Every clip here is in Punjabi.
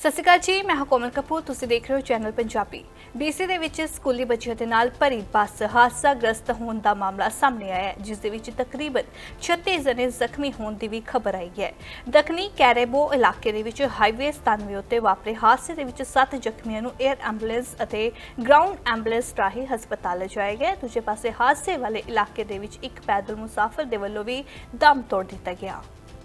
ਸਤਿ ਸ਼੍ਰੀ ਅਕਾਲ ਜੀ, ਮੈਂ ਹਾਂ ਕੋਮਲ ਕਪੂਰ, ਤੁਸੀਂ ਦੇਖ ਰਹੇ ਹੋ ਚੈਨਲ ਪੰਜਾਬੀ। BC ਦੇ ਵਿੱਚ ਸਕੂਲੀ ਬੱਚਿਆਂ ਦੇ ਨਾਲ ਭਰੀ ਬੱਸ ਹਾਦਸਾ ਗ੍ਰਸਤ ਹੋਣ ਦਾ ਮਾਮਲਾ ਸਾਹਮਣੇ ਆਇਆ ਹੈ, ਜਿਸ ਦੇ ਵਿੱਚ ਤਕਰੀਬਨ 36 ਜਣੇ ਜ਼ਖਮੀ ਹੋਣ ਦੀ ਵੀ ਖਬਰ ਆਈ ਹੈ। ਦੱਖਣੀ ਕੈਰੇਬੋ ਇਲਾਕੇ ਦੇ ਵਿੱਚ ਹਾਈਵੇ 97 ਉੱਤੇ ਵਾਪਰੇ ਹਾਦਸੇ ਦੇ ਵਿੱਚ 7 ਜ਼ਖਮੀਆਂ ਨੂੰ 에ਅਰ ਐਂਬੂਲੈਂਸ ਅਤੇ ਗਰਾਊਂਡ ਐਂਬੂਲੈਂਸ ਰਾਹੀਂ ਹਸਪਤਾਲ ਲਿਜਾਇਆ ਗਿਆ ਦੂਜੇ ਪਾਸੇ ਹਾਦਸੇ ਵਾਲੇ ਇਲਾਕੇ ਦੇ ਵਿੱਚ ਇੱਕ ਪੈਦਲ ਮੁਸਾਫਰ ਦੇ ਵੱਲੋਂ ਵੀ ਦਮ ਤੋੜ ਦਿੱਤਾ ਗਿਆ।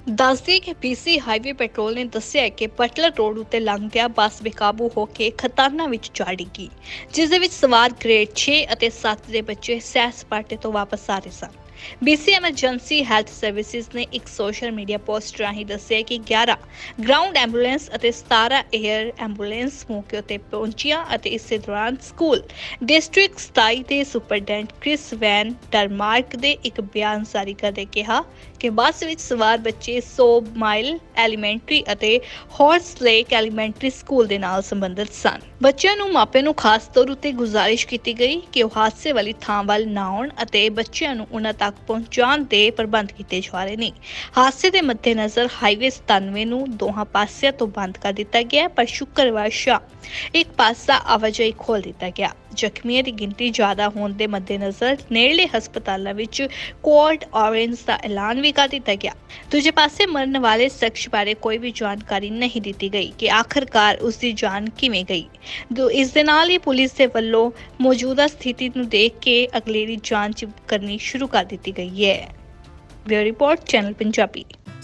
ਦੱਸਦੇ ਕਿ ਪੀਸੀ ਹਾਈਵੇ ਪੈਟਰੋਲ ਨੇ ਦੱਸਿਆ ਕਿ ਪਟਲਰ ਰੋਡ ਉੱਤੇ ਲੰਘਦਿਆਂ ਬੱਸ ਬੇਕਾਬੂ ਹੋ ਕੇ ਖਤਾਨਾ ਵਿੱਚ ਜਾ ਡਿੱਗੀ, ਜਿਸ ਦੇ ਵਿੱਚ ਸਵਾਰ ਗ੍ਰੇਡ 6 ਅਤੇ 7 ਦੇ ਬੱਚੇ ਸੈਰ ਸਪਾਟੇ ਤੋਂ ਵਾਪਸ ਆ ਰਹੇ ਸਨ। ਬੀਸੀ ਐਮਰਜੈਂਸੀ ਹੈਲਥ ਸਰਵਿਸਿਜ਼ ਨੇ ਇੱਕ ਸੋਸ਼ਲ ਮੀਡੀਆ ਪੋਸਟ ਰਾਹੀਂ ਦੱਸਿਆ ਕਿ 11 ਗਰਾਊਂਡ ਐਂਬੂਲੈਂਸ ਅਤੇ 17 에ਅਰ ਐਂਬੂਲੈਂਸ ਮੌਕੇ ਉੱਤੇ ਪਹੁੰਚੀਆਂ ਅਤੇ ਇਸੇ ਦੌਰਾਨ ਸਕੂਲ ਡਿਸਟ੍ਰਿਕਟ 27 ਦੇ ਸੁਪਰਡੈਂਟ ਕ੍ਰਿਸ ਵੈਨ ਡਰਮਾਰਕ ਦੇ ਇੱਕ ਬਿਆਨ ਜਾਰੀ ਕਰਦੇ ਕਿਹਾ ਕਿ ਬੱਸ ਵਿੱਚ ਸਵਾਰ ਬੱਚੇ 100 ਮਾਈਲ ਐਲੀਮੈਂਟਰੀ ਅਤੇ ਹਾਰਸ ਲੇਕ ਐਲੀਮੈਂਟਰੀ ਸਕੂਲ ਦੇ ਨਾਲ ਸੰਬੰਧਿਤ ਸਨ। ਬੱਚਿਆਂ ਨੂੰ ਮਾਪਿਆਂ ਨੂੰ ਖਾਸ ਤੌਰ ਉਤੇ ਗੁਜ਼ਾਰਿਸ਼ ਕੀਤੀ ਗਈ ਕਿ ਉਹ ਹਾਦਸੇ ਵਾਲੀ ਥਾਂ ਵੱਲ ਨਾ ਆਉਣ ਅਤੇ ਬੱਚਿਆਂ ਨੂੰ ਉਹਨਾਂ ਤੱਕ ਪਹੁੰਚਾਉਣ ਦੇ ਪ੍ਰਬੰਧ ਕੀਤੇ ਜਾ ਰਹੇ ਨੇ। ਹਾਦਸੇ ਦੇ ਮੱਦੇਨਜ਼ਰ ਹਾਈਵੇ 97 ਨੂੰ ਦੋਹਾਂ ਪਾਸਿਆਂ ਤੋਂ ਬੰਦ ਕਰ ਦਿੱਤਾ ਗਿਆ ਪਰ ਸ਼ੁੱਕਰਵਾਰ ਸ਼ਾਮ ਇੱਕ ਪਾਸਾ ਆਵਾਜਾਈ ਖੋਲ ਦਿੱਤਾ ਗਿਆ। ਜ਼ਖਮੀਆਂ ਦੀ ਗਿਣਤੀ ਜ਼ਿਆਦਾ ਹੋਣ ਦੇ ਮੱਦੇਨਜ਼ਰ ਨੇੜਲੇ ਹਸਪਤਾਲਾਂ ਵਿੱਚ ਕੋਲਡ ਔਰੇਂਜ ਦਾ ਐਲਾਨ ਵੀ ਕਰ ਦਿੱਤਾ ਗਿਆ। ਦੂਜੇ ਪਾਸੇ ਮਰਨ ਵਾਲੇ ਸ਼ਖਸ ਬਾਰੇ ਕੋਈ ਵੀ ਜਾਣਕਾਰੀ ਨਹੀਂ ਦਿੱਤੀ ਗਈ ਕਿ ਆਖਰਕਾਰ ਉਸ ਦੀ ਜਾਨ ਕਿਵੇਂ ਗਈ। ਇਸ ਦੇ ਨਾਲ ਹੀ ਪੁਲਿਸ ਦੇ ਵੱਲੋਂ ਮੌਜੂਦਾ ਸਥਿਤੀ ਨੂੰ ਦੇਖ ਕੇ ਅਗਲੇਰੀ ਜਾਂਚ ਕਰਨੀ ਸ਼ੁਰੂ ਕਰ ਦਿੱਤੀ ਗਈ ਹੈ। Bureau report, channel Punjabi.